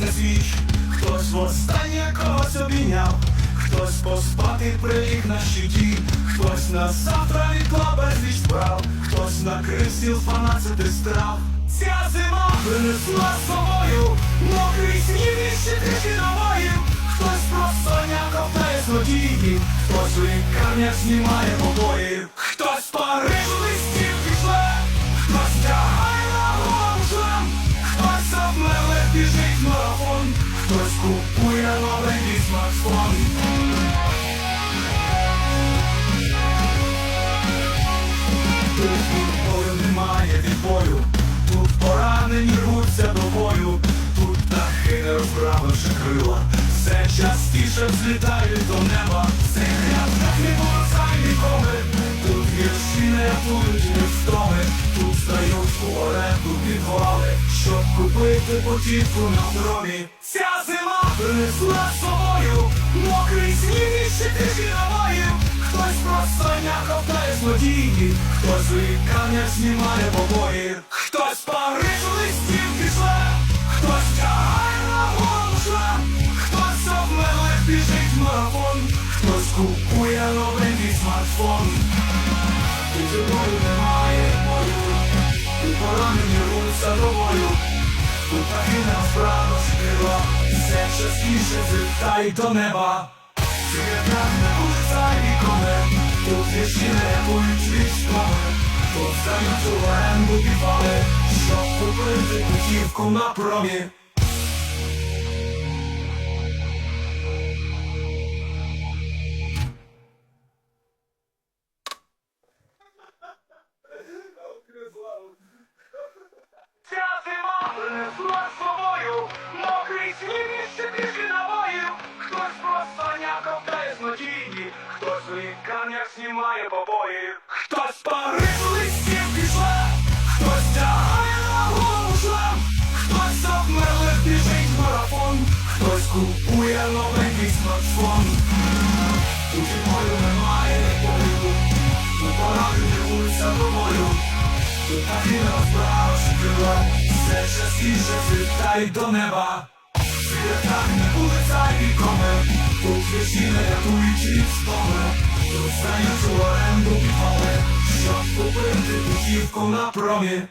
гасне свіч, хтось востаннє когось обійняв, хтось поспати приліг на щиті, хтось на завтра відклав безліч справ, хтось накрив стіл дванадцяти страв. Ця зима принесла з собою мокрий сніг і ще трішки набоїв. Хтось просто ковтає злодії, хтось у лікарнях знімає побої, хтось в Париж листів пішле, хтось тягає смартфон. Тут відбою немає відбою, тут поранені рвуться до бою, тут птахи не розправивши крила, все частіше взлітають до неба, цей грязних не борцай ніколи, тут вірші не рятують від втоми, тут стають у оренду підвали, щоб купити потівку на дромі. Ця зима принесла собою мокрий сніг і ще трішки набоїв. Хтось просто не ковтає злодії, хтось у лікарнях знімає побої, хтось Париж листів пішле, хтось тягає на голову шлем, хтось обмеле біжить в марафон, хтось купує новенький смартфон. Тут тобою немає бою, тут поранені руться до бою, тут таки не справа крила, все частіше злітають до неба. Світах не вулиця ніколи, тут вічні не рятують вічками, тут здають у оренду підвали, щоб купити путівку на промі. Ця знімає побої, хтось в Париж листів пішле, хтось тягає на голову шлем, хтось обмерлих біжить марафон, хтось купує новенький смартфон. Тут і бою немає бою, тут поранені вулиця тобою. Тут таки не розправивши крила, все частіше злітають до неба. Світах не вулиця вікоми, тут вічні не рятують від стоми. Стають у оренду підвали, щоб купити путівку на промі.